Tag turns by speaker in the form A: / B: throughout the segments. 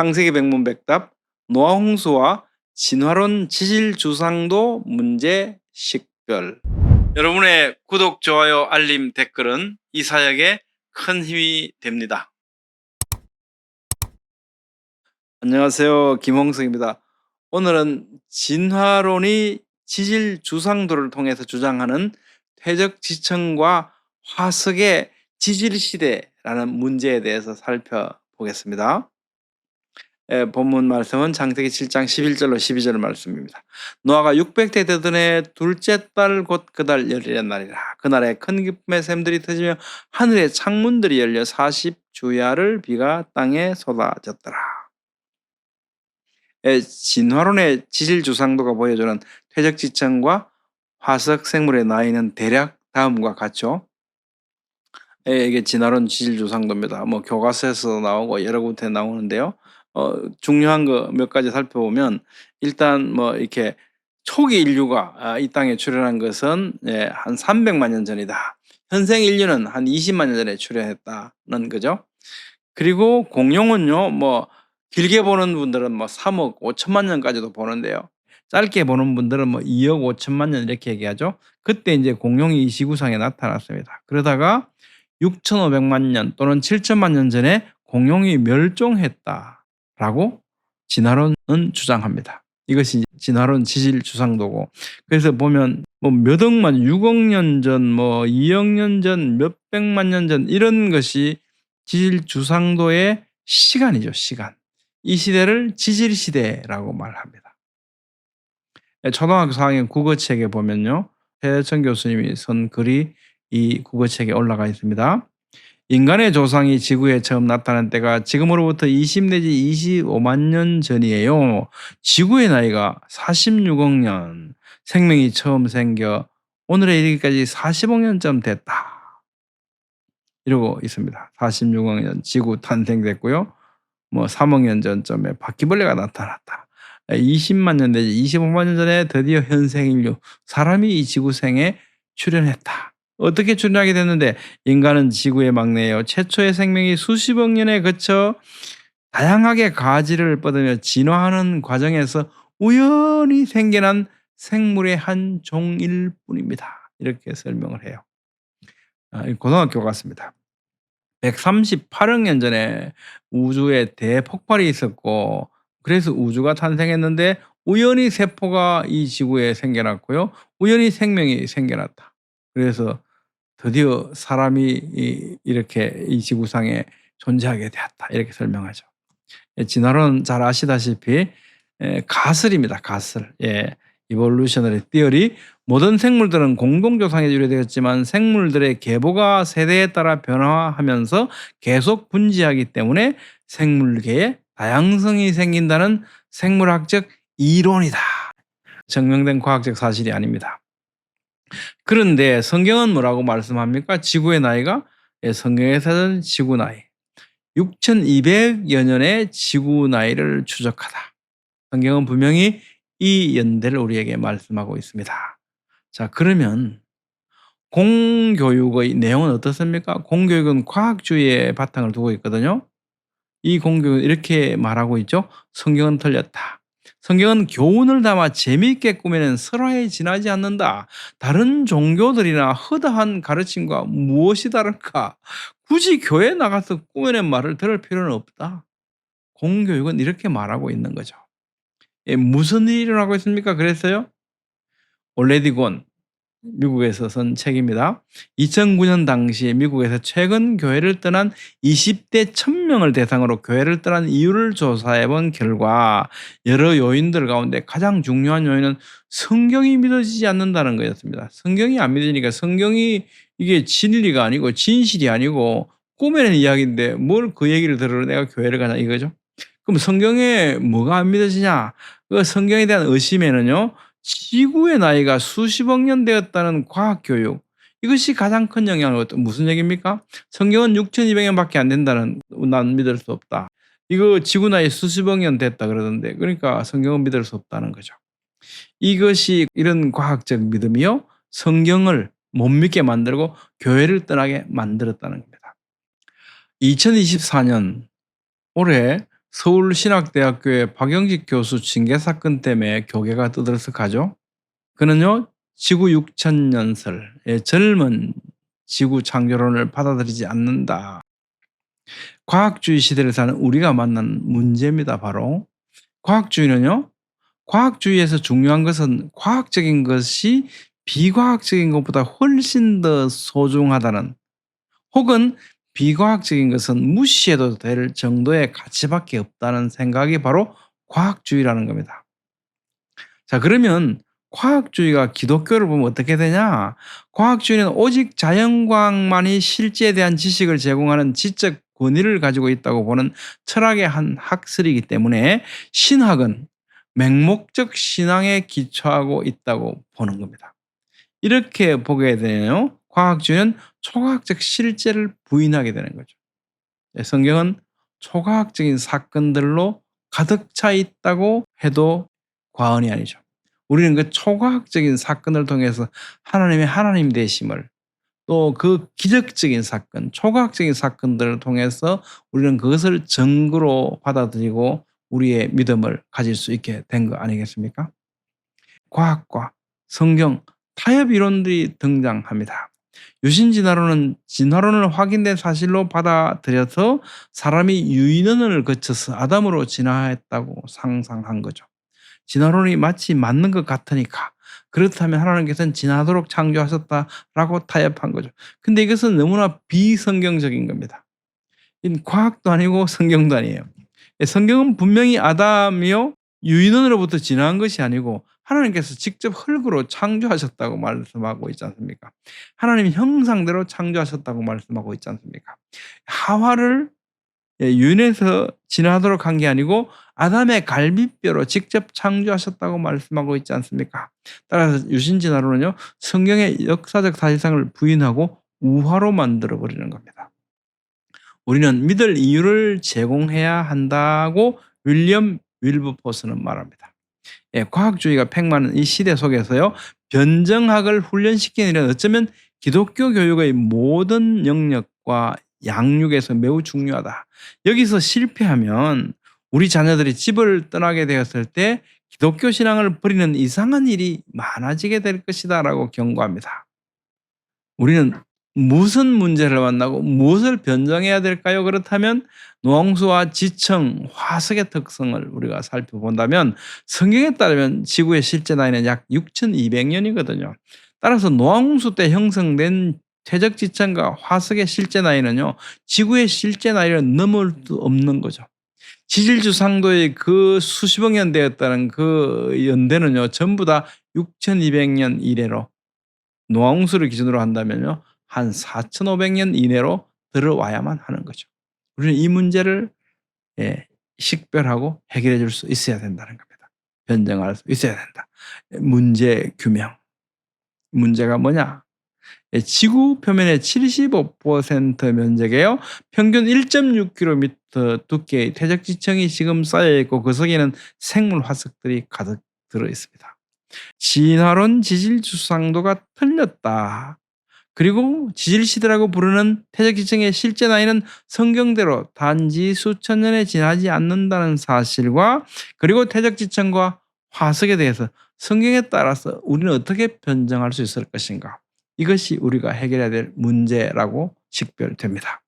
A: 창세기 백문백답 노아홍수와 진화론 지질 주상도 문제 식별 여러분의 구독, 좋아요, 알림, 댓글은 이 사역에 큰 힘이 됩니다. 안녕하세요. 김홍석입니다. 오늘은 진화론이 지질 주상도를 통해서 주장하는 퇴적 지층과 화석의 지질 시대라는 문제에 대해서 살펴보겠습니다. 예, 본문 말씀은 창세기 7장 11절로 12절 말씀입니다. 노아가 600대 되던 해 둘째 달 곧 그달 열리는 날이라. 그날에 큰 기쁨의 샘들이 터지며 하늘의 창문들이 열려 40주야를 비가 땅에 쏟아졌더라. 예, 진화론의 지질 주상도가 보여주는 퇴적 지층과 화석 생물의 나이는 대략 다음과 같죠. 예, 이게 진화론 지질 주상도입니다. 뭐 교과서에서 나오고 여러 군데 나오는데요. 어, 중요한 거 몇 가지 살펴보면 일단 뭐 이렇게 초기 인류가 아, 이 땅에 출현한 것은 예, 한 300만 년 전이다. 현생 인류는 한 20만 년 전에 출현했다는 거죠. 그리고 공룡은요, 뭐 길게 보는 분들은 뭐 3억 5천만 년까지도 보는데요. 짧게 보는 분들은 뭐 2억 5천만 년 이렇게 얘기하죠. 그때 이제 공룡이 이 지구상에 나타났습니다. 그러다가 6,500만 년 또는 7천만 년 전에 공룡이 멸종했다 라고 진화론은 주장합니다. 이것이 진화론 지질 주상도고 그래서 보면 뭐 몇 억만 6억 년 전, 뭐 2억 년 전, 몇 백만 년 전 이런 것이 지질 주상도의 시간이죠, 시간. 이 시대를 지질 시대라고 말합니다. 초등학교 4학년 국어책에 보면요. 해천 교수님이 쓴 글이 이 국어책에 올라가 있습니다. 인간의 조상이 지구에 처음 나타난 때가 지금으로부터 20 내지 25만 년 전이에요. 지구의 나이가 46억 년, 생명이 처음 생겨 오늘에 이르기까지 40억 년쯤 됐다. 이러고 있습니다. 46억 년 지구 탄생됐고요. 뭐 3억 년 전쯤에 바퀴벌레가 나타났다. 20만 년 내지 25만 년 전에 드디어 현생 인류 사람이 이 지구생에 출현했다. 어떻게 출현하게 됐는데 인간은 지구의 막내예요. 최초의 생명이 수십억 년에 거쳐 다양하게 가지를 뻗으며 진화하는 과정에서 우연히 생겨난 생물의 한 종일 뿐입니다. 이렇게 설명을 해요. 아, 고등학교 같습니다. 138억 년 전에 우주에 대폭발이 있었고 그래서 우주가 탄생했는데 우연히 세포가 이 지구에 생겨났고요. 우연히 생명이 생겨났다. 그래서 드디어 사람이 이렇게 이 지구상에 존재하게 되었다. 이렇게 설명하죠. 예, 진화론 잘 아시다시피 예, 가설입니다. 가설. 예. 이볼루셔너리 띠어리 모든 생물들은 공동조상에 유래되었지만 생물들의 계보가 세대에 따라 변화하면서 계속 분지하기 때문에 생물계에 다양성이 생긴다는 생물학적 이론이다. 증명된 과학적 사실이 아닙니다. 그런데 성경은 뭐라고 말씀합니까? 지구의 나이가 예, 성경에서는 지구 나이 6200여 년의 지구 나이를 추적하다. 성경은 분명히 이 연대를 우리에게 말씀하고 있습니다. 자, 그러면 공교육의 내용은 어떻습니까? 공교육은 과학주의의 바탕을 두고 있거든요. 이 공교육은 이렇게 말하고 있죠. 성경은 틀렸다. 성경은 교훈을 담아 재미있게 꾸미는 설화에 지나지 않는다. 다른 종교들이나 허다한 가르침과 무엇이 다를까? 굳이 교회 나가서 꾸며낸 말을 들을 필요는 없다. 공교육은 이렇게 말하고 있는 거죠. 예, 무슨 일이 일어나고 있습니까? 그랬어요? 올레디곤 미국에서 쓴 책입니다. 2009년 당시 미국에서 최근 교회를 떠난 20대 1000명을 대상으로 교회를 떠난 이유를 조사해 본 결과 여러 요인들 가운데 가장 중요한 요인은 성경이 믿어지지 않는다는 거였습니다. 성경이 안 믿으니까 성경이 이게 진리가 아니고 진실이 아니고 꾸며낸 이야기인데 뭘 그 얘기를 들으러 내가 교회를 가냐 이거죠. 그럼 성경에 뭐가 안 믿어지냐? 그 성경에 대한 의심에는요. 지구의 나이가 수십억 년 되었다는 과학 교육 이것이 가장 큰 영향을 얻 무슨 얘기입니까? 성경은 6,200년밖에 안 된다는 난 믿을 수 없다. 이거 지구 나이 수십억 년 됐다 그러던데 그러니까 성경은 믿을 수 없다는 거죠. 이것이 이런 과학적 믿음이요 성경을 못 믿게 만들고 교회를 떠나게 만들었다는 겁니다. 2024년 올해 서울신학대학교의 박영직 교수 징계 사건 때문에 교계가 떠들썩하죠. 그는요 지구 6천년설의 젊은 지구 창조론을 받아들이지 않는다. 과학주의 시대를 사는 우리가 만난 문제입니다. 바로 과학주의는요. 과학주의에서 중요한 것은 과학적인 것이 비과학적인 것보다 훨씬 더 소중하다는 혹은 비과학적인 것은 무시해도 될 정도의 가치밖에 없다는 생각이 바로 과학주의라는 겁니다. 자, 그러면 과학주의가 기독교를 보면 어떻게 되냐? 과학주의는 오직 자연과학만이 실제에 대한 지식을 제공하는 지적 권위를 가지고 있다고 보는 철학의 한 학설이기 때문에 신학은 맹목적 신앙에 기초하고 있다고 보는 겁니다. 이렇게 보게 되네요. 과학주의는 초과학적 실제를 부인하게 되는 거죠. 네, 성경은 초과학적인 사건들로 가득 차 있다고 해도 과언이 아니죠. 우리는 그 초과학적인 사건을 통해서 하나님의 하나님 되심을 또 그 기적적인 사건, 초과학적인 사건들을 통해서 우리는 그것을 증거로 받아들이고 우리의 믿음을 가질 수 있게 된 거 아니겠습니까? 과학과 성경, 타협 이론들이 등장합니다. 유신 진화론은 진화론을 확인된 사실로 받아들여서 사람이 유인원을 거쳐서 아담으로 진화했다고 상상한 거죠. 진화론이 마치 맞는 것 같으니까 그렇다면 하나님께서는 진화하도록 창조하셨다라고 타협한 거죠. 근데 이것은 너무나 비성경적인 겁니다. 과학도 아니고 성경도 아니에요. 성경은 분명히 아담이요 유인원으로부터 진화한 것이 아니고 하나님께서 직접 흙으로 창조하셨다고 말씀하고 있지 않습니까? 하나님 형상대로 창조하셨다고 말씀하고 있지 않습니까? 하와를 유인해서 진화하도록 한 게 아니고 아담의 갈비뼈로 직접 창조하셨다고 말씀하고 있지 않습니까? 따라서 유신진화론은요 성경의 역사적 사실상을 부인하고 우화로 만들어 버리는 겁니다. 우리는 믿을 이유를 제공해야 한다고 윌리엄 윌브포스는 말합니다. 예, 과학주의가 팽만한 이 시대 속에서요 변정학을 훈련시키는 일은 어쩌면 기독교 교육의 모든 영역과 양육에서 매우 중요하다. 여기서 실패하면 우리 자녀들이 집을 떠나게 되었을 때 기독교 신앙을 버리는 이상한 일이 많아지게 될 것이다 라고 경고합니다. 우리는 무슨 문제를 만나고 무엇을 변정해야 될까요? 그렇다면 노홍수와 지청, 화석의 특성을 우리가 살펴본다면 성경에 따르면 지구의 실제 나이는 약 6,200년이거든요. 따라서 노홍수 때 형성된 퇴적 지천과 화석의 실제 나이는요. 지구의 실제 나이를 넘을 수 없는 거죠. 지질주 상도의 그 수십억 년 되었다는 그 연대는요. 전부 다 6,200년 이래로 노홍수를 기준으로 한다면요. 한 4,500년 이내로 들어와야만 하는 거죠. 우리는 이 문제를 예, 식별하고 해결해 줄 수 있어야 된다는 겁니다. 변정할 수 있어야 된다. 문제 규명. 문제가 뭐냐? 예, 지구 표면의 75% 면적에요. 평균 1.6km 두께의 퇴적지층이 지금 쌓여 있고 그 속에는 생물 화석들이 가득 들어 있습니다. 진화론 지질 주상도가 틀렸다. 그리고 지질시대라고 부르는 퇴적지층의 실제 나이는 성경대로 단지 수천 년에 지나지 않는다는 사실과 그리고 퇴적지층과 화석에 대해서 성경에 따라서 우리는 어떻게 변정할 수 있을 것인가? 이것이 우리가 해결해야 될 문제라고 식별됩니다.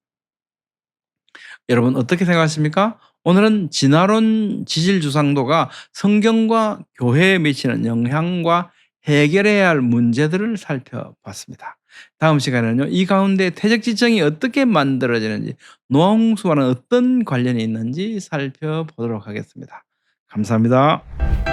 A: 여러분 어떻게 생각하십니까? 오늘은 진화론 지질 주상도가 성경과 교회에 미치는 영향과 해결해야 할 문제들을 살펴봤습니다. 다음 시간에는요, 이 가운데 퇴적 지정이 어떻게 만들어지는지, 노홍수와는 어떤 관련이 있는지 살펴보도록 하겠습니다. 감사합니다.